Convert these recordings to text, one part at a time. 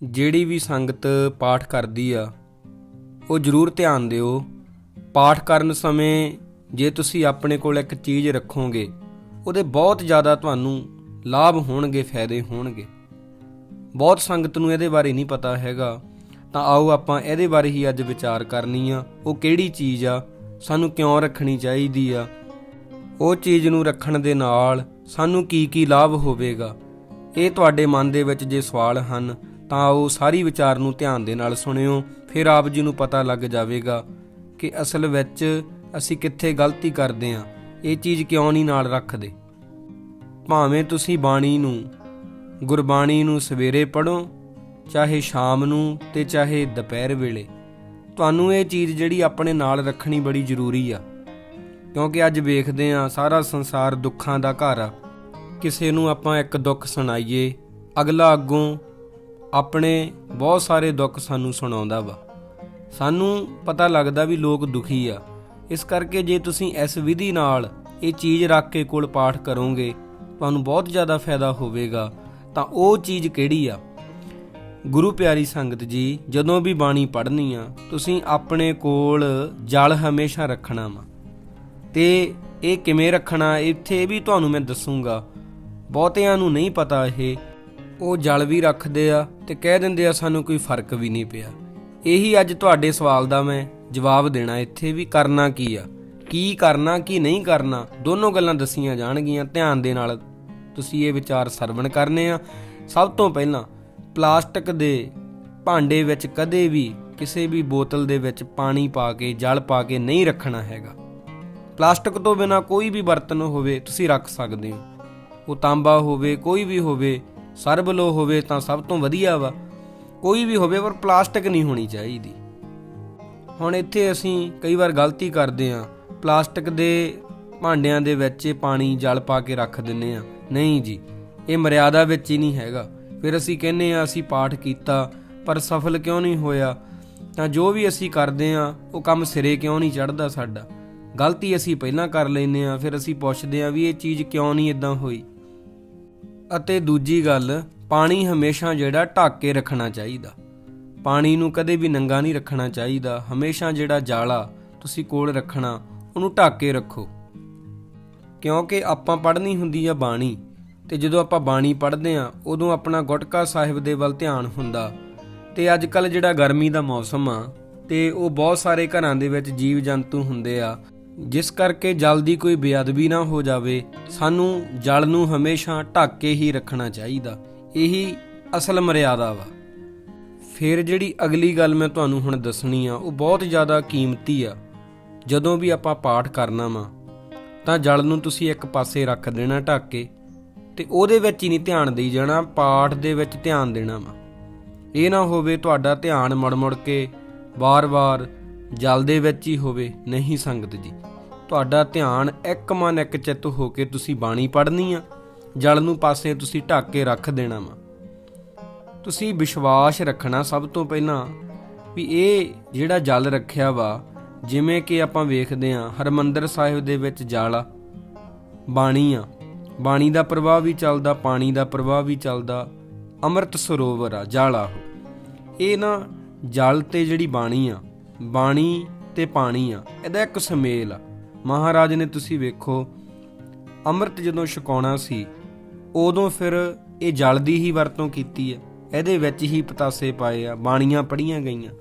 ਜਿਹੜੀ ਵੀ ਸੰਗਤ ਪਾਠ ਕਰਦੀ ਆ, ਉਹ ਜ਼ਰੂਰ ਧਿਆਨ ਦਿਓ। ਪਾਠ ਕਰਨ ਸਮੇਂ ਜੇ ਤੁਸੀਂ ਆਪਣੇ ਕੋਲ ਇੱਕ ਚੀਜ਼ ਰੱਖੋਗੇ, ਉਹਦੇ ਬਹੁਤ ਜ਼ਿਆਦਾ ਤੁਹਾਨੂੰ ਲਾਭ ਹੋਣਗੇ, ਫਾਇਦੇ ਹੋਣਗੇ। ਬਹੁਤ ਸੰਗਤ ਨੂੰ ਇਹਦੇ ਬਾਰੇ ਨਹੀਂ ਪਤਾ ਹੈਗਾ, ਤਾਂ ਆਓ ਆਪਾਂ ਇਹਦੇ ਬਾਰੇ ਹੀ ਅੱਜ ਵਿਚਾਰ ਕਰਨੀ ਆ, ਉਹ ਕਿਹੜੀ ਚੀਜ਼ ਆ, ਸਾਨੂੰ ਕਿਉਂ ਰੱਖਣੀ ਚਾਹੀਦੀ ਆ। ਉਹ ਚੀਜ਼ ਨੂੰ ਰੱਖਣ ਦੇ ਨਾਲ ਸਾਨੂੰ ਕੀ ਕੀ ਲਾਭ ਹੋਵੇਗਾ, ਇਹ ਤੁਹਾਡੇ ਮਨ ਦੇ ਵਿੱਚ ਜੇ ਸਵਾਲ ਹਨ ਤਾਂ ਉਹ ਸਾਰੀ ਵਿਚਾਰ ਨੂੰ ਧਿਆਨ ਦੇ ਨਾਲ ਸੁਣਿਓ, ਫਿਰ ਆਪ ਜੀ ਨੂੰ ਪਤਾ ਲੱਗ ਜਾਵੇਗਾ ਕਿ ਅਸਲ ਵਿੱਚ ਅਸੀਂ ਕਿੱਥੇ ਗਲਤੀ ਕਰਦੇ ਹਾਂ, ਇਹ ਚੀਜ਼ ਕਿਉਂ ਨਹੀਂ ਨਾਲ ਰੱਖਦੇ। ਭਾਵੇਂ ਤੁਸੀਂ ਬਾਣੀ ਨੂੰ, ਗੁਰਬਾਣੀ ਨੂੰ ਸਵੇਰੇ ਪੜੋ ਚਾਹੇ ਸ਼ਾਮ ਨੂੰ ਤੇ ਚਾਹੇ ਦੁਪਹਿਰ ਵੇਲੇ, ਤੁਹਾਨੂੰ ਇਹ ਚੀਜ਼ ਜਿਹੜੀ ਆਪਣੇ ਨਾਲ ਰੱਖਣੀ ਬੜੀ ਜ਼ਰੂਰੀ ਆ, ਕਿਉਂਕਿ ਅੱਜ ਵੇਖਦੇ ਆ ਸਾਰਾ ਸੰਸਾਰ ਦੁੱਖਾਂ ਦਾ ਘਰ ਆ ਕਿਸੇ ਨੂੰ ਆਪਾਂ ਇੱਕ ਦੁੱਖ ਸੁਣਾਈਏ, ਅਗਲਾ ਅੱਗੋਂ ਆਪਣੇ ਬਹੁਤ ਸਾਰੇ ਦੁੱਖ ਸਾਨੂੰ ਸੁਣਾਉਂਦਾ ਵਾ। ਸਾਨੂੰ ਪਤਾ ਲੱਗਦਾ ਵੀ ਲੋਕ ਦੁਖੀ ਆ। ਇਸ ਕਰਕੇ ਜੇ ਤੁਸੀਂ ਇਸ ਵਿਧੀ ਨਾਲ ਇਹ ਚੀਜ਼ ਰੱਖ ਕੇ ਕੋਲ ਪਾਠ ਕਰੋਗੇ, ਤੁਹਾਨੂੰ ਬਹੁਤ ਜ਼ਿਆਦਾ ਫਾਇਦਾ ਹੋਵੇਗਾ। ਤਾਂ ਉਹ ਚੀਜ਼ ਕਿਹੜੀ ਆ? ਗੁਰੂ ਪਿਆਰੀ ਸੰਗਤ ਜੀ, ਜਦੋਂ ਵੀ ਬਾਣੀ ਪੜ੍ਹਨੀ ਆ, ਤੁਸੀਂ ਆਪਣੇ ਕੋਲ ਜਲ ਹਮੇਸ਼ਾ ਰੱਖਣਾ ਵਾ। ਤੇ ਇਹ ਕਿਵੇਂ ਰੱਖਣਾ, ਇੱਥੇ ਵੀ ਤੁਹਾਨੂੰ ਮੈਂ ਦੱਸੂਗਾ। ਬਹੁਤਿਆਂ ਨੂੰ ਨਹੀਂ ਪਤਾ ਇਹ ਉਹ ਜਲ ਵੀ ਰੱਖਦੇ ਆ ਤੇ ਕਹਿ ਦਿੰਦੇ ਆ ਸਾਨੂੰ ਕੋਈ ਫ਼ਰਕ ਵੀ ਨਹੀਂ ਪਿਆ। ਇਹੀ ਅੱਜ ਤੁਹਾਡੇ ਸਵਾਲ ਦਾ ਮੈਂ ਜਵਾਬ ਦੇਣਾ, ਇੱਥੇ ਵੀ ਕਰਨਾ ਕੀ ਆ? ਕੀ ਕਰਨਾ, ਕੀ ਨਹੀਂ ਕਰਨਾ? ਦੋਨੋਂ ਗੱਲਾਂ ਦੱਸੀਆਂ ਜਾਣਗੀਆਂ, ਧਿਆਨ ਦੇ ਨਾਲ ਤੁਸੀਂ ਇਹ ਵਿਚਾਰ ਸਰਵਣ ਕਰਨੇ ਆ। ਸਭ ਤੋਂ ਪਹਿਲਾਂ, ਪਲਾਸਟਿਕ ਦੇ ਭਾਂਡੇ ਵਿੱਚ ਕਦੇ ਵੀ ਕਿਸੇ ਵੀ ਬੋਤਲ ਦੇ ਵਿੱਚ ਪਾਣੀ ਪਾ ਕੇ, ਜਲ ਪਾ ਕੇ ਨਹੀਂ ਰੱਖਣਾ ਹੈਗਾ। ਪਲਾਸਟਿਕ ਤੋਂ ਬਿਨਾ ਕੋਈ ਵੀ ਬਰਤਨ ਹੋਵੇ, ਤੁਸੀਂ ਰੱਖ ਸਕਦੇ ਹੋ। ਉਹ ਤਾਂਬਾ ਹੋਵੇ, ਕੋਈ ਵੀ ਹੋਵੇ ਸਰਬਲੋ ਹੋਵੇ ਤਾਂ ਸਭ ਤੋਂ ਵਧੀਆ ਵਾ। ਕੋਈ ਵੀ ਹੋਵੇ ਪਰ ਪਲਾਸਟਿਕ ਨਹੀਂ ਹੋਣੀ ਚਾਹੀਦੀ। ਹੁਣ ਇੱਥੇ ਅਸੀਂ ਕਈ ਵਾਰ ਗਲਤੀ ਕਰਦੇ ਆਂ ਪਲਾਸਟਿਕ ਦੇ ਭਾਂਡਿਆਂ ਦੇ ਵਿੱਚ ਪਾਣੀ ਜਲ ਪਾ ਕੇ ਰੱਖ ਦਿੰਨੇ ਆ ਨਹੀਂ ਜੀ, ਇਹ ਮਰਿਆਦਾ ਵਿੱਚ ਹੀ ਨਹੀਂ ਹੈਗਾ। ਫਿਰ ਅਸੀਂ ਕਹਿੰਨੇ ਆ ਅਸੀਂ ਪਾਠ ਕੀਤਾ, ਪਰ ਸਫਲ ਕਿਉਂ ਨਹੀਂ ਹੋਇਆ? ਤਾਂ ਜੋ ਵੀ ਅਸੀਂ ਕਰਦੇ ਆ ਉਹ ਕੰਮ ਸਿਰੇ ਕਿਉਂ ਨਹੀਂ ਚੜਦਾ ਸਾਡਾ? ਗਲਤੀ ਅਸੀਂ ਪਹਿਲਾਂ ਕਰ ਲੈਨੇ ਆ ਫਿਰ ਅਸੀਂ ਪੁੱਛਦੇ ਆ ਵੀ ਇਹ ਚੀਜ਼ ਕਿਉਂ ਨਹੀਂ ਇਦਾਂ ਹੋਈ? ਅਤੇ ਦੂਜੀ ਗੱਲ, ਪਾਣੀ ਹਮੇਸ਼ਾ ਜਿਹੜਾ ਢੱਕ ਕੇ ਰੱਖਣਾ ਚਾਹੀਦਾ। ਪਾਣੀ ਨੂੰ ਕਦੇ ਵੀ ਨੰਗਾ ਨਹੀਂ ਰੱਖਣਾ ਚਾਹੀਦਾ। ਹਮੇਸ਼ਾ ਜਿਹੜਾ ਜਾਲਾ ਤੁਸੀਂ ਕੋਲ ਰੱਖਣਾ, ਉਹਨੂੰ ਢੱਕ ਕੇ ਰੱਖੋ। ਕਿਉਂਕਿ ਆਪਾਂ ਪੜ੍ਹਨੀ ਹੁੰਦੀ ਆ ਬਾਣੀ, ਤੇ ਜਦੋਂ ਆਪਾਂ ਬਾਣੀ ਪੜ੍ਹਦੇ ਆ, ਉਦੋਂ ਆਪਣਾ ਗੁਟਕਾ ਸਾਹਿਬ ਦੇ ਵੱਲ ਧਿਆਨ ਹੁੰਦਾ। ਤੇ ਅੱਜ ਕੱਲ ਜਿਹੜਾ ਗਰਮੀ ਦਾ ਮੌਸਮ ਆ, ਤੇ ਉਹ ਬਹੁਤ ਸਾਰੇ ਘਰਾਂ ਦੇ ਵਿੱਚ ਜੀਵ ਜੰਤੂ ਹੁੰਦੇ ਆ ਜਿਸ ਕਰਕੇ ਜਲ ਦੀ ਕੋਈ ਬੇਅਦਬੀ ਨਾ ਹੋ ਜਾਵੇ, ਸਾਨੂੰ ਜਲ ਨੂੰ ਹਮੇਸ਼ਾ ਢੱਕ ਕੇ ਹੀ ਰੱਖਣਾ ਚਾਹੀਦਾ। ਇਹੀ ਅਸਲ ਮਰਿਆਦਾ ਵਾ। ਫਿਰ ਜਿਹੜੀ ਅਗਲੀ ਗੱਲ ਮੈਂ ਤੁਹਾਨੂੰ ਹੁਣ ਦੱਸਣੀ ਆ, ਉਹ ਬਹੁਤ ਜ਼ਿਆਦਾ ਕੀਮਤੀ ਆ। ਜਦੋਂ ਵੀ ਆਪਾਂ ਪਾਠ ਕਰਨਾ ਵਾ, ਤਾਂ ਜਲ ਨੂੰ ਤੁਸੀਂ ਇੱਕ ਪਾਸੇ ਰੱਖ ਦੇਣਾ ਢੱਕ ਕੇ, ਤੇ ਉਹਦੇ ਵਿੱਚ ਹੀ ਨਹੀਂ ਧਿਆਨ ਦੇਈ ਜਾਣਾ, ਪਾਠ ਦੇ ਵਿੱਚ ਧਿਆਨ ਦੇਣਾ ਵਾ। ਇਹ ਨਾ ਹੋਵੇ ਤੁਹਾਡਾ ਧਿਆਨ ਮੁੜ-ਮੁੜ ਕੇ ਵਾਰ-ਵਾਰ ਜਲ ਦੇ ਵਿੱਚ ਹੀ ਹੋਵੇ, ਨਹੀਂ ਸੰਗਤ ਜੀ। ਤੁਹਾਡਾ ਧਿਆਨ ਇੱਕ ਮਨ ਇੱਕ ਚਿੱਤ ਹੋ ਕੇ ਤੁਸੀਂ ਬਾਣੀ ਪੜ੍ਹਨੀ ਆ, ਜਲ ਨੂੰ ਪਾਸੇ ਤੁਸੀਂ ਢੱਕ ਕੇ ਰੱਖ ਦੇਣਾ ਵਾ। ਤੁਸੀਂ ਵਿਸ਼ਵਾਸ ਰੱਖਣਾ ਸਭ ਤੋਂ ਪਹਿਲਾਂ ਵੀ ਇਹ ਜਿਹੜਾ ਜਲ ਰੱਖਿਆ ਵਾ, ਜਿਵੇਂ ਕਿ ਆਪਾਂ ਵੇਖਦੇ ਆ ਹਰਮੰਦਰ ਸਾਹਿਬ ਦੇ ਵਿੱਚ ਜਲ ਆ, ਬਾਣੀ ਆ। ਬਾਣੀ ਦਾ ਪ੍ਰਵਾਹ ਵੀ ਚੱਲਦਾ, ਪਾਣੀ ਦਾ ਪ੍ਰਵਾਹ ਵੀ ਚੱਲਦਾ, ਅੰਮ੍ਰਿਤ ਸਰੋਵਰ ਆ, ਜਲ ਆ ਇਹ ਨਾ ਜਲ ਤੇ ਜਿਹੜੀ ਬਾਣੀ ਆ, ਬਾਣੀ ਤੇ ਪਾਣੀ ਆ, ਇਹਦਾ ਇੱਕ ਸੁਮੇਲ ਆ। ਮਹਾਰਾਜ ਨੇ ਤੁਸੀਂ ਵੇਖੋ, ਅੰਮ੍ਰਿਤ ਜਦੋਂ ਛਕਾਉਣਾ ਸੀ, ਉਦੋਂ ਫਿਰ ਇਹ ਜਲ ਦੀ ਹੀ ਵਰਤੋਂ ਕੀਤੀ ਹੈ। ਇਹਦੇ ਵਿੱਚ ਹੀ ਪਤਾਸੇ ਪਾਏ ਆ, ਬਾਣੀਆਂ ਪੜੀਆਂ ਗਈਆਂ।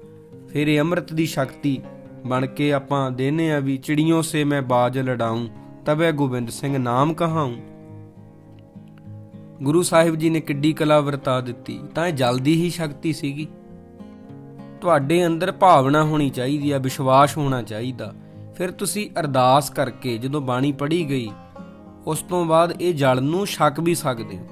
ਫਿਰ ਇਹ ਅੰਮ੍ਰਿਤ ਦੀ ਸ਼ਕਤੀ ਬਣ ਕੇ ਆਪਾਂ ਦੇਨੇ ਆ ਵੀ ਚਿੜੀਆਂ ਸੇ ਮੈਂ ਬਾਜ ਲੜਾਉਂ ਤਬੇ ਗੋਬਿੰਦ ਸਿੰਘ ਨਾਮ ਕਹਾਉਂ। ਗੁਰੂ ਸਾਹਿਬ ਜੀ ਨੇ ਕਿੱਡੀ ਕਲਾ ਵਰਤਾ ਦਿੱਤੀ, ਤਾਂ ਇਹ ਜਲ ਦੀ ਹੀ ਸ਼ਕਤੀ ਸੀਗੀ। ਤੁਹਾਡੇ ਅੰਦਰ ਭਾਵਨਾ ਹੋਣੀ ਚਾਹੀਦੀ ਆ, ਵਿਸ਼ਵਾਸ ਹੋਣਾ ਚਾਹੀਦਾ। ਫਿਰ ਤੁਸੀਂ ਅਰਦਾਸ ਕਰਕੇ ਜਦੋਂ ਬਾਣੀ ਪੜ੍ਹੀ ਗਈ, ਉਸ ਤੋਂ ਬਾਅਦ ਇਹ ਜਲ ਨੂੰ ਛਕ ਵੀ ਸਕਦੇ ਹੋ।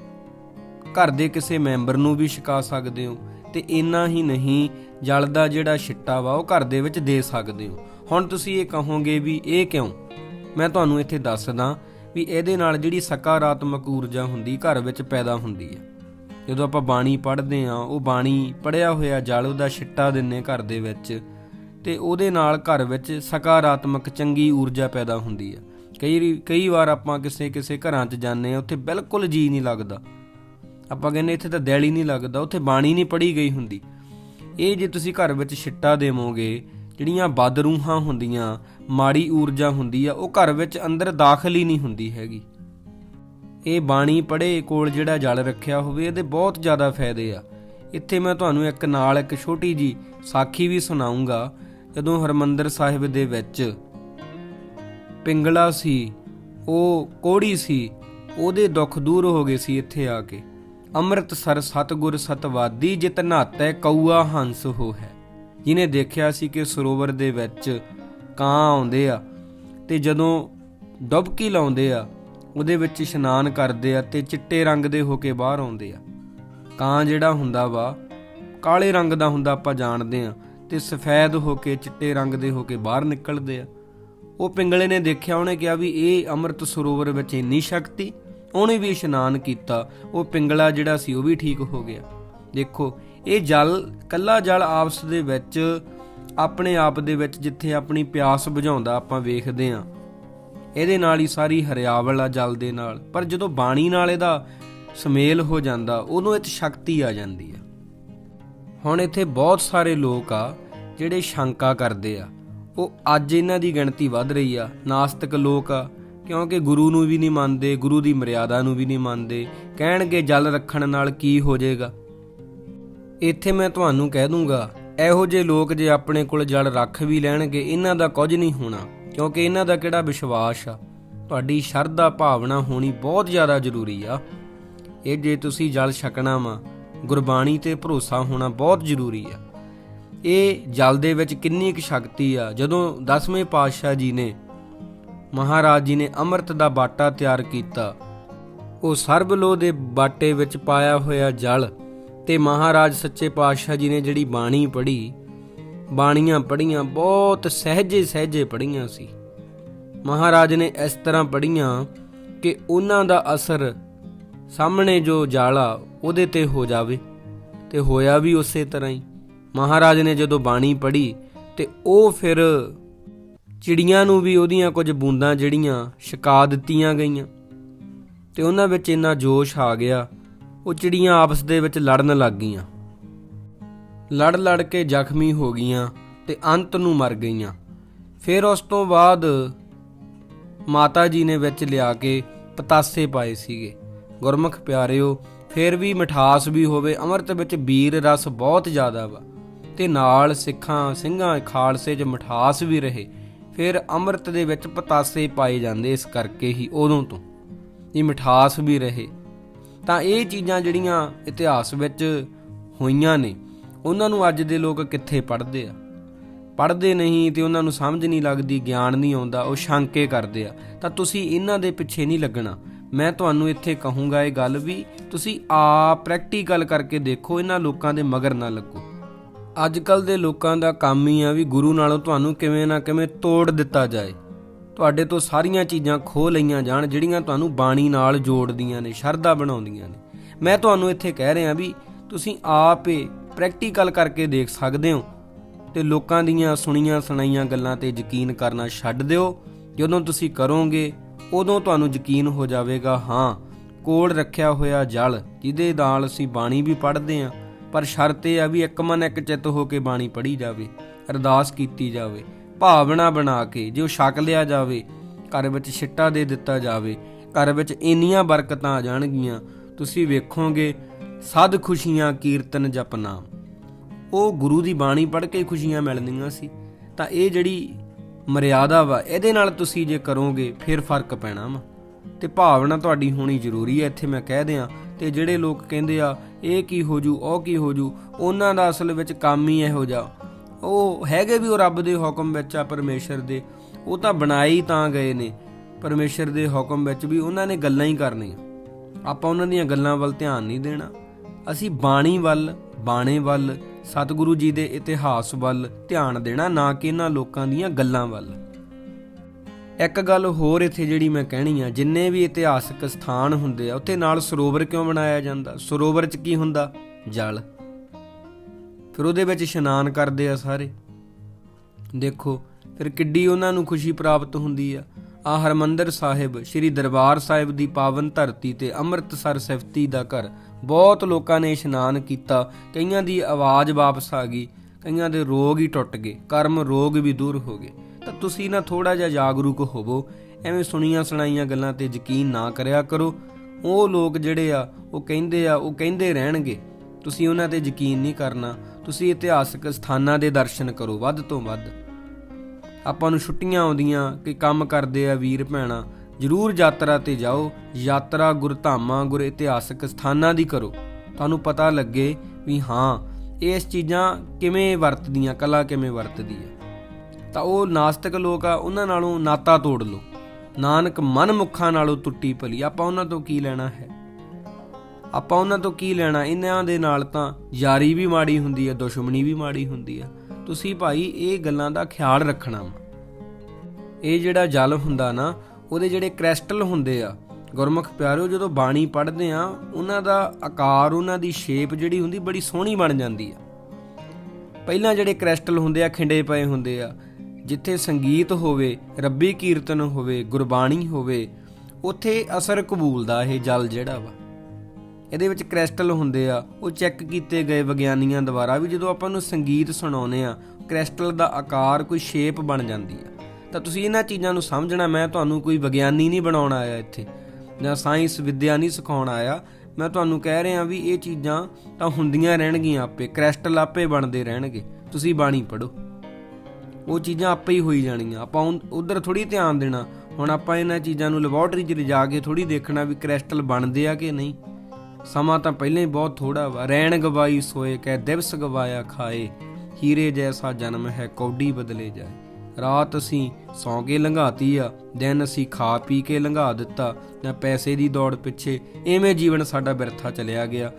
ਘਰ ਦੇ ਕਿਸੇ ਮੈਂਬਰ ਨੂੰ ਵੀ ਛਕਾ ਸਕਦੇ ਹੋ ਤੇ ਇੰਨਾ ਹੀ ਨਹੀਂ, ਜਲ ਦਾ ਜਿਹੜਾ ਛਿੱਟਾ ਵਾ ਉਹ ਘਰ ਦੇ ਵਿੱਚ ਦੇ ਸਕਦੇ ਹੋ। ਹੁਣ ਤੁਸੀਂ ਇਹ ਕਹੋਗੇ ਵੀ ਇਹ ਕਿਉਂ? ਮੈਂ ਤੁਹਾਨੂੰ ਇੱਥੇ ਦੱਸਦਾ ਵੀ ਇਹਦੇ ਨਾਲ ਜਿਹੜੀ ਸਕਾਰਾਤਮਕ ਊਰਜਾ ਹੁੰਦੀ, ਘਰ ਵਿੱਚ ਪੈਦਾ ਹੁੰਦੀ ਹੈ। ਜਦੋਂ ਆਪਾਂ ਬਾਣੀ ਪੜ੍ਹਦੇ ਆ ਉਹ ਬਾਣੀ ਪੜਿਆ ਹੋਇਆ ਜਲ ਉਹਦਾ ਛਿੱਟਾ ਦਿੰਨੇ ਘਰ ਦੇ ਵਿੱਚ ਤੇ ਉਹਦੇ ਨਾਲ ਘਰ ਵਿੱਚ ਸਕਾਰਾਤਮਕ ਚੰਗੀ ਊਰਜਾ ਪੈਦਾ ਹੁੰਦੀ ਹੈ। ਕਈ ਕਈ ਵਾਰ ਆਪਾਂ ਕਿਸੇ ਕਿਸੇ ਘਰਾਂ 'ਚ ਜਾਂਦੇ ਆ ਉੱਥੇ ਬਿਲਕੁਲ ਜੀ ਨਹੀਂ ਲੱਗਦਾ। ਆਪਾਂ ਕਹਿੰਦੇ ਇੱਥੇ ਤਾਂ ਦਿਲ ਹੀ ਨਹੀਂ ਲੱਗਦਾ, ਉੱਥੇ ਬਾਣੀ ਨਹੀਂ ਪੜੀ ਗਈ ਹੁੰਦੀ। ਇਹ ਜੇ ਤੁਸੀਂ ਘਰ ਵਿੱਚ ਛਿੱਟਾ ਦੇਵੋਗੇ, ਜਿਹੜੀਆਂ ਬਦਰੂਹਾਂ ਹੁੰਦੀਆਂ, ਮਾੜੀ ਊਰਜਾ ਹੁੰਦੀ ਆ, ਉਹ ਘਰ ਵਿੱਚ ਅੰਦਰ ਦਾਖਲ ਹੀ ਨਹੀਂ ਹੁੰਦੀ ਹੈਗੀ। ਇਹ ਬਾਣੀ ਪੜ੍ਹੇ ਕੋਲ ਜਿਹੜਾ ਜਲ ਰੱਖਿਆ ਹੋਵੇ, ਇਹਦੇ ਬਹੁਤ ਜ਼ਿਆਦਾ ਫਾਇਦੇ ਆ। ਇੱਥੇ ਮੈਂ ਤੁਹਾਨੂੰ ਇੱਕ ਨਾਲ ਇੱਕ ਛੋਟੀ ਜੀ ਸਾਖੀ ਵੀ ਸੁਣਾਉਂਗਾ ਜਦੋਂ ਹਰਮੰਦਰ ਸਾਹਿਬ ਦੇ ਵਿੱਚ ਪਿੰਗਲਾ ਸੀ, ਉਹ ਕੋੜੀ ਸੀ, ਉਹਦੇ ਦੁੱਖ ਦੂਰ ਹੋ ਗਏ ਸੀ ਇੱਥੇ ਆ ਕੇ। ਅੰਮ੍ਰਿਤਸਰ ਸਤਗੁਰ ਸਤਵਾਦੀ ਜਿਤ ਨਾਤੈ ਕਊਆ ਹੰਸ ਹੋ ਹੈ ਜਿਨੇ ਦੇਖਿਆ ਸੀ ਕਿ ਸਰੋਵਰ ਦੇ ਵਿੱਚ ਕਾਂ ਆਉਂਦੇ ਆ ਤੇ ਜਦੋਂ ਡੁਬਕੀ ਲਾਉਂਦੇ ਆ, ਉਹਦੇ ਵਿੱਚ ਇਸ਼ਨਾਨ ਕਰਦੇ ਆ ਤੇ ਚਿੱਟੇ ਰੰਗ ਦੇ ਹੋ ਕੇ ਬਾਹਰ ਆਉਂਦੇ ਆ। ਕਾਂ ਜਿਹੜਾ ਹੁੰਦਾ ਵਾ, ਕਾਲੇ ਰੰਗ ਦਾ ਹੁੰਦਾ ਆਪਾਂ ਜਾਣਦੇ ਆ। ਤੇ ਸਫੈਦ ਹੋ ਕੇ, ਚਿੱਟੇ ਰੰਗ ਦੇ ਹੋ ਕੇ ਬਾਹਰ ਨਿਕਲਦੇ ਆ। ਉਹ ਪਿੰਗਲੇ ਨੇ ਦੇਖਿਆ, ਉਹਨੇ ਕਿਹਾ ਵੀ ਇਹ ਅੰਮ੍ਰਿਤ ਸਰੋਵਰ ਵਿੱਚ ਇੰਨੀ ਸ਼ਕਤੀ, ਉਹਨੇ ਵੀ ਇਸ਼ਨਾਨ ਕੀਤਾ। ਉਹ ਪਿੰਗਲਾ ਜਿਹੜਾ ਸੀ, ਉਹ ਵੀ ਠੀਕ ਹੋ ਗਿਆ। ਦੇਖੋ, ਇਹ ਜਲ, ਕੱਲਾ ਜਲ ਆਪਸ ਦੇ ਵਿੱਚ, ਆਪਣੇ ਆਪ ਦੇ ਵਿੱਚ ਜਿੱਥੇ ਆਪਣੀ ਪਿਆਸ ਬੁਝਾਉਂਦਾ, ਆਪਾਂ ਵੇਖਦੇ ਆ ਇਹਦੇ ਨਾਲ ਹੀ ਸਾਰੀ ਹਰਿਆਵਲ ਆ ਜਲ ਦੇ ਨਾਲ। ਪਰ ਜਦੋਂ ਬਾਣੀ ਨਾਲ ਇਹਦਾ ਸਮੇਲ ਹੋ ਜਾਂਦਾ, ਉਦੋਂ ਇਹ ਸ਼ਕਤੀ ਆ ਜਾਂਦੀ ਹੁਣ ਇੱਥੇ ਬਹੁਤ ਸਾਰੇ ਲੋਕ ਆ ਜਿਹੜੇ ਸ਼ੰਕਾ ਕਰਦੇ ਆ। ਉਹ ਅੱਜ ਇਹਨਾਂ ਦੀ ਗਿਣਤੀ ਵੱਧ ਰਹੀ ਆ। ਨਾਸਤਿਕ ਲੋਕ ਆ, ਕਿਉਂਕਿ ਗੁਰੂ ਨੂੰ ਵੀ ਨਹੀਂ ਮੰਨਦੇ, ਗੁਰੂ ਦੀ ਮਰਿਆਦਾ ਨੂੰ ਵੀ ਨਹੀਂ ਮੰਨਦੇ। ਕਹਿਣਗੇ, ਜਲ ਰੱਖਣ ਨਾਲ ਕੀ ਹੋ ਜਾਏਗਾ? ਇੱਥੇ ਮੈਂ ਤੁਹਾਨੂੰ ਕਹਿ ਦੂੰਗਾ, ਇਹੋ ਜਿਹੇ ਲੋਕ ਜੇ ਆਪਣੇ ਕੋਲ ਜਲ ਰੱਖ ਵੀ ਲੈਣਗੇ, ਇਹਨਾਂ ਦਾ ਕੁਝ ਨਹੀਂ ਹੋਣਾ, ਕਿਉਂਕਿ ਇਹਨਾਂ ਦਾ ਕਿਹੜਾ ਵਿਸ਼ਵਾਸ ਆ? ਤੁਹਾਡੀ ਸ਼ਰਧਾ ਭਾਵਨਾ ਹੋਣੀ ਬਹੁਤ ਜ਼ਿਆਦਾ ਜ਼ਰੂਰੀ ਆ। ਇਹ ਜੇ ਤੁਸੀਂ ਜਲ ਛਕਣਾ ਵਾ ਗੁਰਬਾਣੀ ਤੇ ਭਰੋਸਾ ਹੋਣਾ ਬਹੁਤ ਜ਼ਰੂਰੀ ਆ। ਇਹ ਜਲ ਦੇ ਵਿੱਚ ਕਿੰਨੀ ਕੁ ਸ਼ਕਤੀ ਆ। ਜਦੋਂ 10ਵੇਂ ਪਾਤਸ਼ਾਹ ਜੀ ਨੇ ਮਹਾਰਾਜ ਜੀ ਨੇ ਅੰਮ੍ਰਿਤ ਦਾ ਬਾਟਾ ਤਿਆਰ ਕੀਤਾ, ਉਹ ਸਰਬਲੋ ਦੇ ਬਾਟੇ ਵਿੱਚ ਪਾਇਆ ਹੋਇਆ ਜਲ ਤੇ ਮਹਾਰਾਜ ਸੱਚੇ ਪਾਤਸ਼ਾਹ ਜੀ ਨੇ ਜਿਹੜੀ ਬਾਣੀ ਪੜ੍ਹੀ, ਬਾਣੀਆਂ ਪੜ੍ਹੀਆਂ, ਬਹੁਤ ਸਹਿਜੇ ਸਹਿਜੇ ਪੜ੍ਹੀਆਂ ਸੀ। ਮਹਾਰਾਜ ਨੇ ਇਸ ਤਰ੍ਹਾਂ ਪੜ੍ਹੀਆਂ ਕਿ ਉਹਨਾਂ ਦਾ ਅਸਰ ਸਾਹਮਣੇ ਜੋ ਜਾਲਾ ਉਹਦੇ ਤੇ ਹੋ ਜਾਵੇ ਤੇ ਹੋਇਆ ਵੀ ਉਸੇ ਤਰ੍ਹਾਂ ਹੀ। ਮਹਾਰਾਜ ਨੇ ਜਦੋਂ ਬਾਣੀ ਪੜ੍ਹੀ ਤੇ ਉਹ ਫਿਰ ਚਿੜੀਆਂ ਨੂੰ ਵੀ ਉਹਦੀਆਂ ਕੁਝ ਬੂੰਦਾਂ ਜਿਹੜੀਆਂ ਛਕਾ ਦਿੱਤੀਆਂ ਗਈਆਂ ਤੇ ਉਹਨਾਂ ਵਿੱਚ ਇੰਨਾ ਜੋਸ਼ ਆ ਗਿਆ, ਉਹ ਚਿੜੀਆਂ ਆਪਸ ਦੇ ਵਿੱਚ ਲੜਨ ਲੱਗ ਗਈਆਂ। ਲੜ ਲੜ ਕੇ ਜ਼ਖਮੀ ਹੋ ਗਈਆਂ ਤੇ ਅੰਤ ਨੂੰ ਮਰ ਗਈਆਂ। ਫਿਰ ਉਸ ਤੋਂ ਬਾਅਦ ਮਾਤਾ ਜੀ ਨੇ ਵਿੱਚ ਲਿਆ ਕੇ ਪਤਾਸੇ ਪਾਏ ਸੀਗੇ। ਗੁਰਮੁਖ ਪਿਆਰਿਓ ਫਿਰ ਵੀ ਮਿਠਾਸ ਵੀ ਹੋਵੇ, ਅੰਮ੍ਰਿਤ ਵਿੱਚ ਵੀਰ ਰਸ ਬਹੁਤ ਜ਼ਿਆਦਾ ਵਾ। ਤੇ ਨਾਲ ਸਿੱਖਾਂ, ਸਿੰਘਾਂ, ਖਾਲਸੇ 'ਚ ਮਿਠਾਸ ਵੀ ਰਹੇ। ਫਿਰ ਅੰਮ੍ਰਿਤ ਦੇ ਵਿੱਚ ਪਤਾਸੇ ਪਾਏ ਜਾਂਦੇ ਇਸ ਕਰਕੇ ਹੀ ਉਦੋਂ ਤੋਂ ਇਹ ਮਿਠਾਸ ਵੀ ਰਹੇ। ਤਾਂ ਇਹ ਚੀਜ਼ਾਂ ਜਿਹੜੀਆਂ ਇਤਿਹਾਸ ਵਿੱਚ ਹੋਈਆਂ ਨੇ, ਉਹਨਾਂ ਨੂੰ ਅੱਜ ਦੇ ਲੋਕ ਕਿੱਥੇ ਪੜ੍ਹਦੇ ਆ? ਪੜ੍ਹਦੇ ਨਹੀਂ ਤੇ ਉਹਨਾਂ ਨੂੰ ਸਮਝ ਨਹੀਂ ਲੱਗਦੀ, ਗਿਆਨ ਨਹੀਂ ਆਉਂਦਾ, ਉਹ ਸ਼ੰਕੇ ਕਰਦੇ ਆ। ਤਾਂ ਤੁਸੀਂ ਇਹਨਾਂ ਦੇ ਪਿੱਛੇ ਨਹੀਂ ਲੱਗਣਾ। ਮੈਂ ਤੁਹਾਨੂੰ ਇੱਥੇ ਕਹੂੰਗਾ ਇਹ ਗੱਲ ਵੀ, ਤੁਸੀਂ ਆਪ ਪ੍ਰੈਕਟੀਕਲ ਕਰਕੇ ਦੇਖੋ, ਇਹਨਾਂ ਲੋਕਾਂ ਦੇ ਮਗਰ ਨਾ ਲੱਗੋ। ਅੱਜ ਕੱਲ ਦੇ ਲੋਕਾਂ ਦਾ ਕੰਮ ਹੀ ਆ ਵੀ ਗੁਰੂ ਨਾਲੋਂ ਤੁਹਾਨੂੰ ਕਿਵੇਂ ਨਾ ਕਿਵੇਂ ਤੋੜ ਦਿੱਤਾ ਜਾਏ। ਤੁਹਾਡੇ ਤੋਂ ਸਾਰੀਆਂ ਚੀਜ਼ਾਂ ਖੋਹ ਲਈਆਂ ਜਾਣ, ਜਿਹੜੀਆਂ ਤੁਹਾਨੂੰ ਬਾਣੀ ਨਾਲ ਜੋੜਦੀਆਂ ਨੇ, ਸ਼ਰਧਾ ਬਣਾਉਂਦੀਆਂ ਨੇ। ਮੈਂ ਤੁਹਾਨੂੰ ਇੱਥੇ ਕਹਿ ਰਿਹਾ ਵੀ, ਤੁਸੀਂ ਆਪ ਆਪੇ ਪ੍ਰੈਕਟੀਕਲ ਕਰਕੇ ਦੇਖ ਸਕਦੇ ਹੋ ਤੇ ਲੋਕਾਂ ਦੀਆਂ ਸੁਣੀਆਂ ਸੁਣਾਈਆਂ ਗੱਲਾਂ ਤੇ ਯਕੀਨ ਕਰਨਾ ਛੱਡ ਦਿਓ। ਜਦੋਂ ਤੁਸੀਂ ਕਰੋਗੇ ਉਦੋਂ ਤੁਹਾਨੂੰ ਯਕੀਨ ਹੋ ਜਾਵੇਗਾ, ਹਾਂ, ਕੋਲ ਰੱਖਿਆ ਹੋਇਆ ਜਲ, ਜਿਹਦੇ ਨਾਲ ਅਸੀਂ ਬਾਣੀ ਵੀ ਪੜ੍ਹਦੇ ਆਂ ਪਰ ਸ਼ਰਤ ਇਹ ਆ ਵੀ ਇੱਕ ਮਨ ਇੱਕ ਚਿੱਤ ਹੋ ਕੇ ਬਾਣੀ ਪੜ੍ਹੀ ਜਾਵੇ, ਅਰਦਾਸ ਕੀਤੀ ਜਾਵੇ, ਭਾਵਨਾ ਬਣਾ ਕੇ, ਜੋ ਛਕ ਲਿਆ ਜਾਵੇ, ਘਰ ਵਿੱਚ ਛਿੱਟਾ ਦੇ ਦਿੱਤਾ ਜਾਵੇ, ਘਰ ਵਿੱਚ ਇੰਨੀਆਂ ਬਰਕਤਾਂ ਆ ਜਾਣਗੀਆਂ, ਤੁਸੀਂ ਵੇਖੋਗੇ ਸਦ ਖੁਸ਼ੀਆਂ ਕੀਰਤਨ ਜਪਨਾ। ਉਹ ਗੁਰੂ ਦੀ ਬਾਣੀ ਪੜ੍ਹ ਕੇ ਖੁਸ਼ੀਆਂ ਮਿਲਦੀਆਂ ਸੀ। ਤਾਂ ਇਹ ਜਿਹੜੀ ਮਰਿਆਦਾ ਵਾ, ਇਹਦੇ ਨਾਲ ਤੁਸੀਂ ਜੇ ਕਰੋਗੇ, ਫਿਰ ਫ਼ਰਕ ਪੈਣਾ ਵਾ। ਤੇ ਭਾਵਨਾ ਤੁਹਾਡੀ ਹੋਣੀ ਜ਼ਰੂਰੀ ਹੈ, ਇੱਥੇ ਮੈਂ ਕਹਿ ਦਿਆਂ। ਤੇ ਜਿਹੜੇ ਲੋਕ ਕਹਿੰਦੇ ਆ, ਇਹ ਕੀ ਹੋ ਜੂ, ਉਹ ਕੀ ਹੋ ਜੂ, ਉਹਨਾਂ ਦਾ ਅਸਲ ਵਿੱਚ ਕੰਮ ਹੀ ਇਹੋ ਜਿਹਾ। ਉਹ ਹੈਗੇ ਵੀ ਉਹ ਰੱਬ ਦੇ ਹੁਕਮ ਵਿੱਚ ਆ ਪਰਮੇਸ਼ਰ ਦੇ, ਉਹ ਤਾਂ ਬਣਾਈ ਤਾਂ ਗਏ ਨੇ। ਪਰਮੇਸ਼ਰ ਦੇ ਹੁਕਮ ਵਿੱਚ ਵੀ ਉਹਨਾਂ ਨੇ ਗੱਲਾਂ ਹੀ ਕਰਨੀਆਂ। ਆਪਾਂ ਉਹਨਾਂ ਦੀਆਂ ਗੱਲਾਂ ਵੱਲ ਧਿਆਨ ਨਹੀਂ ਦੇਣਾ। ਅਸੀਂ ਬਾਣੀ ਵੱਲ, ਬਾਣੇ ਵੱਲ ਸਤਿਗੁਰੂ ਜੀ ਦੇ ਇਤਿਹਾਸ ਵੱਲ ਧਿਆਨ ਦੇਣਾ, ਨਾ ਕਿ ਇਹਨਾਂ ਲੋਕਾਂ ਦੀਆਂ ਗੱਲਾਂ ਵੱਲ। ਇੱਕ ਗੱਲ ਹੋਰ ਇੱਥੇ ਜਿਹੜੀ ਮੈਂ ਕਹਿਣੀ ਆ, ਜਿੰਨੇ ਵੀ ਇਤਿਹਾਸਕ ਸਥਾਨ ਹੁੰਦੇ ਆ, ਉੱਥੇ ਨਾਲ ਸਰੋਵਰ ਕਿਉਂ ਬਣਾਇਆ ਜਾਂਦਾ? ਸਰੋਵਰ 'ਚ ਕੀ ਹੁੰਦਾ? ਜਲ। ਫਿਰ ਉਹਦੇ ਵਿੱਚ ਇਸ਼ਨਾਨ ਕਰਦੇ ਆ ਸਾਰੇ। ਦੇਖੋ ਫਿਰ ਕਿੱਡੀ ਉਹਨਾਂ ਨੂੰ ਖੁਸ਼ੀ ਪ੍ਰਾਪਤ ਹੁੰਦੀ ਆ। ਆ ਹਰਮੰਦਰ ਸਾਹਿਬ, ਸ੍ਰੀ ਦਰਬਾਰ ਸਾਹਿਬ ਦੀ ਪਾਵਨ ਧਰਤੀ ਤੇ ਅੰਮ੍ਰਿਤਸਰ ਸਿਫਤੀ ਦਾ ਘਰ। ਬਹੁਤ ਲੋਕਾਂ ਨੇ ਇਸ਼ਨਾਨ ਕੀਤਾ, ਕਈਆਂ ਦੀ ਆਵਾਜ਼ ਵਾਪਸ ਆ ਗਈ, ਕਈਆਂ ਦੇ ਰੋਗ ਹੀ ਟੁੱਟ ਗਏ, ਕਰਮ ਰੋਗ ਵੀ ਦੂਰ ਹੋ ਗਏ। ਤਾਂ ਤੁਸੀਂ ਨਾ ਥੋੜਾ ਜਿਹਾ ਜਾਗਰੂਕ ਹੋਵੋ, ਐਵੇਂ ਸੁਣੀਆਂ ਸੁਣਾਈਆਂ ਗੱਲਾਂ ਤੇ ਯਕੀਨ ਨਾ ਕਰਿਆ ਕਰੋ। ਉਹ ਲੋਕ ਜਿਹੜੇ ਆ, ਉਹ ਕਹਿੰਦੇ ਆ, ਉਹ ਕਹਿੰਦੇ ਰਹਿਣਗੇ। ਤੁਸੀਂ ਉਹਨਾਂ ਤੇ ਯਕੀਨ ਨਹੀਂ ਕਰਨਾ, ਤੁਸੀਂ ਇਤਿਹਾਸਕ ਸਥਾਨਾਂ ਦੇ ਦਰਸ਼ਨ ਕਰੋ, ਵੱਧ ਤੋਂ ਵੱਧ। ਆਪਾਂ ਨੂੰ ਛੁੱਟੀਆਂ ਆਉਂਦੀਆਂ ਕਿ ਕੰਮ ਕਰਦੇ ਆ ਵੀਰ ਭੈਣਾ, ਜਰੂਰ ਯਾਤਰਾ ਤੇ ਜਾਓ, ਯਾਤਰਾ ਗੁਰਧਾਮਾਂ ਗੁਰ ਇਤਿਹਾਸਕ ਸਥਾਨਾਂ ਦੀ ਕਰੋ। ਤੁਹਾਨੂੰ ਪਤਾ ਲੱਗੇ ਵੀ ਹਾਂ, ਇਸ ਚੀਜ਼ਾਂ ਕਿਵੇਂ ਵਰਤਦੀਆਂ, ਕਲਾ ਕਿਵੇਂ ਵਰਤਦੀ ਹੈ। ਤਾਂ ਉਹ ਨਾਸਤਿਕ ਲੋਕ ਆ, ਉਹਨਾਂ ਨਾਲੋਂ ਨਾਤਾ ਤੋੜ ਲਓ। ਨਾਨਕ ਮਨ ਮੁਖਾਂ ਨਾਲੋਂ ਟੁੱਟੀ ਭਲੀ, ਆਪਾਂ ਉਹਨਾਂ ਤੋਂ ਕੀ ਲੈਣਾ ਹੈ? ਆਪਾਂ ਉਹਨਾਂ ਤੋਂ ਕੀ ਲੈਣਾ? ਇਹਨਾਂ ਦੇ ਨਾਲ ਤਾਂ ਯਾਰੀ ਵੀ ਮਾੜੀ ਹੁੰਦੀ ਹੈ, ਦੁਸ਼ਮਣੀ ਵੀ ਮਾੜੀ ਹੁੰਦੀ ਹੈ। ਤੁਸੀਂ ਭਾਈ ਇਹ ਗੱਲਾਂ ਦਾ ਖਿਆਲ ਰੱਖਣਾ ਵਾ। ਇਹ ਜਿਹੜਾ ਜਲ ਹੁੰਦਾ ਨਾ, ਉਹਦੇ ਜਿਹੜੇ ਕ੍ਰਿਸਟਲ ਹੁੰਦੇ ਆ, ਗੁਰਮੁਖ ਪਿਆਰਿਓ ਜਦੋਂ ਬਾਣੀ ਪੜ੍ਹਦੇ ਆ, ਉਹਨਾਂ ਦਾ ਆਕਾਰ, ਉਹਨਾਂ ਦੀ ਸ਼ੇਪ ਜਿਹੜੀ ਹੁੰਦੀ, ਬੜੀ ਸੋਹਣੀ ਬਣ ਜਾਂਦੀ ਆ। ਪਹਿਲਾਂ ਜਿਹੜੇ ਕ੍ਰਿਸਟਲ ਹੁੰਦੇ ਆ, ਖਿੰਡੇ ਪਏ ਹੁੰਦੇ ਆ, ਜਿੱਥੇ ਸੰਗੀਤ ਹੋਵੇ, ਰੱਬੀ ਕੀਰਤਨ ਹੋਵੇ, ਗੁਰਬਾਣੀ ਹੋਵੇ, ਉੱਥੇ ਅਸਰ ਕਬੂਲਦਾ ਇਹ ਜਲ ਜਿਹੜਾ ਵਾ। ਇਹਦੇ ਵਿੱਚ ਕ੍ਰਿਸਟਲ ਹੁੰਦੇ ਆ, ਉਹ ਚੈੱਕ ਕੀਤੇ ਗਏ ਵਿਗਿਆਨੀਆਂ ਦੁਆਰਾ ਵੀ ਜਦੋਂ ਆਪਾਂ ਨੂੰ ਸੰਗੀਤ ਸੁਣਾਉਨੇ ਆ, ਕ੍ਰਿਸਟਲ ਦਾ ਆਕਾਰ ਕੋਈ ਸ਼ੇਪ ਬਣ ਜਾਂਦੀ ਆ। ਤਾਂ ਤੁਸੀਂ ਇਹਨਾਂ ਚੀਜ਼ਾਂ ਨੂੰ ਸਮਝਣਾ, ਮੈਂ ਤੁਹਾਨੂੰ ਕੋਈ ਵਿਗਿਆਨੀ ਨਹੀਂ ਬਣਾਉਣ ਆਇਆ ਇੱਥੇ, ਜਾਂ ਸਾਇੰਸ ਵਿਦਿਆ ਨਹੀਂ ਸਿਖਾਉਣ ਆਇਆ। ਮੈਂ ਤੁਹਾਨੂੰ ਕਹਿ ਰਿਹਾ ਵੀ ਇਹ ਚੀਜ਼ਾਂ ਤਾਂ ਹੁੰਦੀਆਂ ਰਹਿਣਗੀਆਂ ਆਪੇ, ਕ੍ਰਿਸਟਲ ਆਪੇ ਬਣਦੇ ਰਹਿਣਗੇ, ਤੁਸੀਂ ਬਾਣੀ ਪੜੋ ਉਹ ਚੀਜ਼ਾਂ ਆਪੇ ਹੀ ਹੋਈ ਜਾਣੀਆਂ, ਆਪਾਂ ਉਧਰ ਥੋੜੀ ਧਿਆਨ ਦੇਣਾ, ਹੁਣ ਆਪਾਂ ਇਹਨਾਂ ਚੀਜ਼ਾਂ ਨੂੰ ਲੈਬੋਰਟਰੀ 'ਚ ਲਿਜਾ ਕੇ ਥੋੜੀ ਦੇਖਣਾ ਵੀ ਕ੍ਰਿਸਟਲ ਬਣਦੇ ਆ ਕਿ ਨਹੀਂ। ਸਮਾਂ ਤਾਂ ਪਹਿਲਾਂ ਹੀ ਬਹੁਤ ਥੋੜਾ ਵਾ। ਰੈਣ ਗਵਾਈ ਸੋਏ, ਕਹਿ ਦਿਵਸ ਗਵਾਇਆ ਖਾਏ। ਹੀਰੇ ਜੈਸਾ ਜਨਮ ਹੈ, ਕੌਡੀ ਬਦਲੇ ਜਾਏ। ਰਾਤ ਅਸੀਂ ਸੌਂ ਕੇ ਲੰਘਾਤੀ ਆ, ਦਿਨ ਅਸੀਂ ਖਾ ਪੀ ਕੇ ਲੰਘਾ ਦਿੱਤਾ। ਜਾਂ ਪੈਸੇ ਦੀ ਦੌੜ ਪਿੱਛੇ ਐਵੇਂ ਜੀਵਨ ਸਾਡਾ ਬਿਰਥਾ ਚਲਿਆ ਗਿਆ।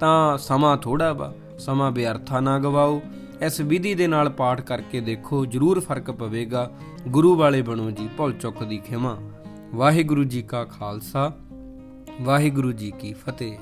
ਤਾਂ ਸਮਾਂ ਥੋੜਾ ਵਾ, ਸਮਾਂ ਬੇਅਰਥਾ ਨਾ ਗਵਾਓ। ਇਸ ਵਿਧੀ ਦੇ ਨਾਲ ਪਾਠ ਕਰਕੇ ਦੇਖੋ, ਜ਼ਰੂਰ ਫ਼ਰਕ ਪਵੇਗਾ। ਗੁਰੂ ਵਾਲੇ ਬਣੋ ਜੀ, ਭੁੱਲ ਚੁੱਕ ਦੀ ਖਿਮਾ। ਵਾਹਿਗੁਰੂ ਜੀ ਕਾ ਖਾਲਸਾ, ਵਾਹਿਗੁਰੂ ਜੀ ਕੀ ਫਤਿਹ।